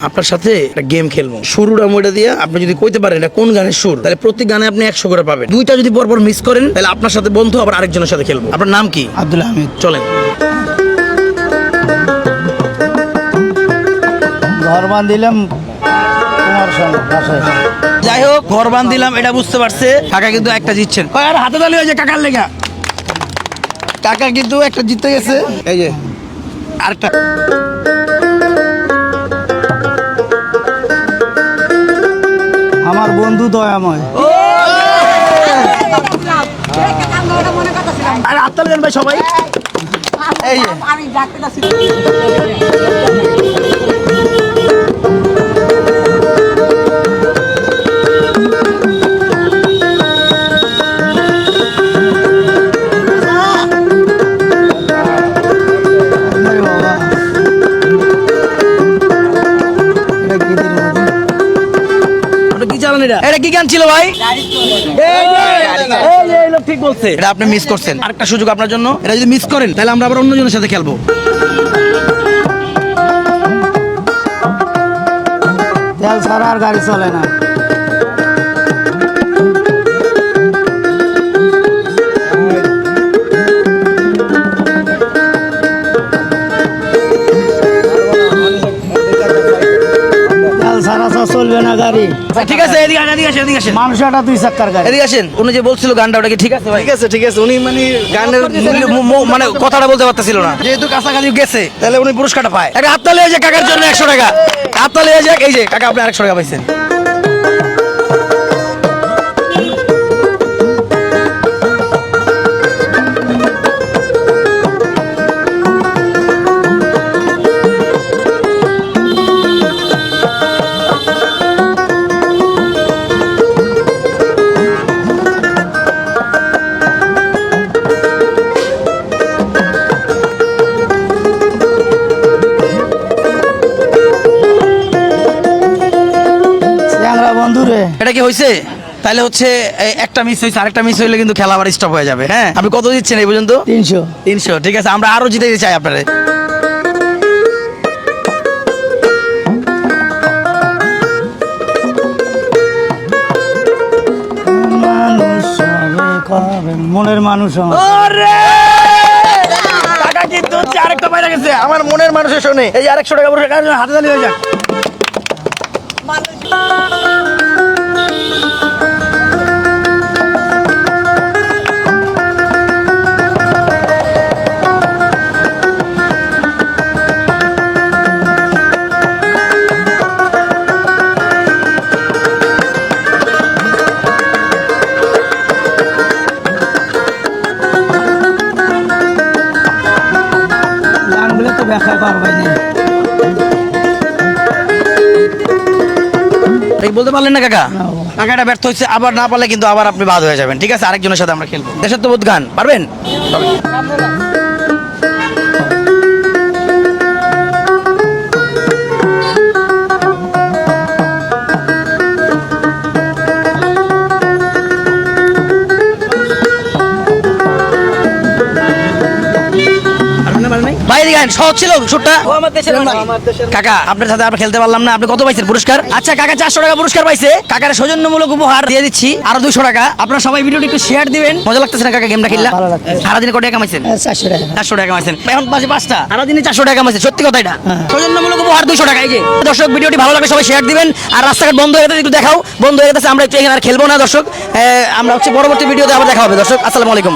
আপনার সাথে একটা গেম খেলব। শুরুটা মোটা দিয়ে আপনি যদি কইতে পারেন এটা কোন গানের সুর তাহলে প্রতি গানে আপনি একশো করে পাবেন। দুইটা যদি পরপর মিস করেন তাহলে আপনার সাথে বন্ধু আবার আরেকজনের সাথে খেলব। আপনার নাম কি? আব্দুল হামিদ। চলেন। ঘর বান্ধিলাম তোমার সঙ্গে বাসায়। যাই হোক ঘর বান্ধিলাম এটা বুঝতে পারছে। কাকা কিন্তু একটা জিতছেন। আর হাতে তালি হয়েছে কাকার লেগা। কাকা কিন্তু একটা জিতে গেছে। এই যে। আরেকটা। বন্ধু দয়াময় আরে ভাই সবাই চালান এটা? এটা কি গান ছিল ভাই? এই লোক ঠিক বলছে। এটা আপনি মিস করছেন। আরেকটা সুযোগ আপনার জন্য। এটা যদি মিস করেন তাহলে আমরা আবার অন্যজনের সাথে খেলব। তেল ছাড়া আর গাড়ি চলে না। গাড়ি। ঠিক আছে এদিকে আসেন, এদিকে আসেন এদিকে আসেন। মানুষ দুই চাক্কার গাড়ি। এদিকে আসেন উনি যে বলছিল গানটা ওটা কি ঠিক আছে ভাই? ঠিক আছে ঠিক আছে উনি মানে গানের মানে কথাটা বলতে পারতেছিল না। যেহেতু কাছাকাছি গেছে তাহলে উনি পুরস্কারটা পায়। একটা হাততালি যায় কাকার জন্য একশো টাকা। হাততালি হয়ে যাক এই যে কাকা আপনি আরেকশো টাকা পাইছেন। এটা কি হয়েছে তাহলে হচ্ছে একটা মিস হয়েছে আরেকটা মিস হইলে কিন্তু খেলা আবার স্টপ হয়ে যাবে হ্যাঁ? আপনি কত দিচ্ছেন এই পর্যন্ত? তিনশো। তিনশো ঠিক আছে আমরা আরও জিতে চাই আপনারে। মনের মানুষ টাকা কিন্তু আরেকটা বাইরে গেছে আমার মনের মানুষের শোনে এই আরেকশো টাকা কার হাতে তালি হয়ে যাক এই বলতে পারলেন না কাকা? কাকাটা ব্যর্থ হচ্ছে আবার না পারলে কিন্তু আবার আপনি বাদ হয়ে যাবেন। ঠিক আছে আরেকজনের সাথে আমরা খেলব। দেশের তো বোধ গান পারবেন? বাইরে গান সহজ ছিল শুটটা কাকা আপনার সাথে আমরা খেলতে পারলাম না আপনি কত পাইছেন পুরস্কার? আচ্ছা কাকা চারশো টাকা পুরস্কার পাইছে। কাকার সৌজন্যমূলক উপহার দিয়ে দিচ্ছি আরও দুশো টাকা। আপনারা সবাই ভিডিওটি একটু শেয়ার দিবেন। মজা লাগতেছে না কাকা গেমটা খেললা? ভালো লাগতেছে। সারাদিনে কত টাকা কামাইছেন? হ্যাঁ, চারশো টাকা। চারশো টাকা কামাইছেন। এখন পাশে পাঁচটা। সারাদিনে চারশো টাকা কামাইছেন। সত্যি কথা এটা। হ্যাঁ। সৌজন্যমূলক উপহার দুশো টাকা এই যে। দর্শক ভিডিওটি ভালো লাগে সবাই শেয়ার দিবেন। আর রাস্তাঘাট বন্ধ হয়ে গেছে একটু দেখাও। বন্ধ হয়ে গেছে আমরা একটু এখানে আর খেলব না দর্শক। আমরা হচ্ছে পরবর্তী ভিডিওতে আবার দেখা হবে দর্শক। আসসালামু আলাইকুম।